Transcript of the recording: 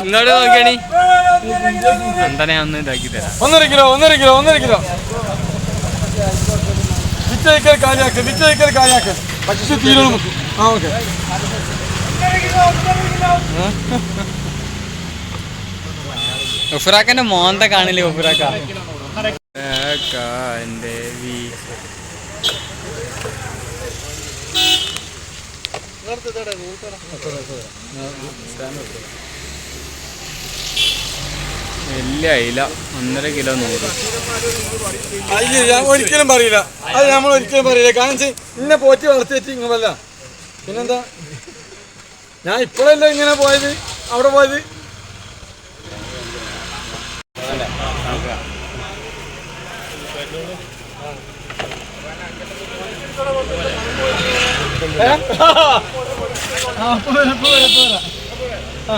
ഇങ്ങോട്ട് നോക്കിയാണി? എന്താ അന്ന് ഇതാക്കി തരാം. ഒന്നര കിലോ ഒന്നര കിലോ ഒന്നര കിലോ. ഉഫുറാക്കന്റെ കാലിയാക്ക് വിറ്റയക്കൽ കാലിയാക്ക് പക്ഷെ തീരുന്നു ആ ഓക്കെ. ഉഫ്രാക്കന്റെ മോന്ത കാണില്ലേ ഉഫുറാക്കാൻ എന്റെ വീ വലിയ ഒന്നര കിലോ നൂറ്. ഞാൻ ഒരിക്കലും പറയില്ല. അത് നമ്മൾ ഒരിക്കലും പറയില്ല. കാരണം ഇന്നെ പോറ്റി വളർത്തിയിട്ട് ഇങ്ങനല്ല പിന്നെന്താ? ഞാൻ ഇപ്പോഴല്ല ഇങ്ങനെ പോയത്? അവിടെ പോയത്? ഏ? ആ, പോരാ, പോരാ, പോരാ. ആ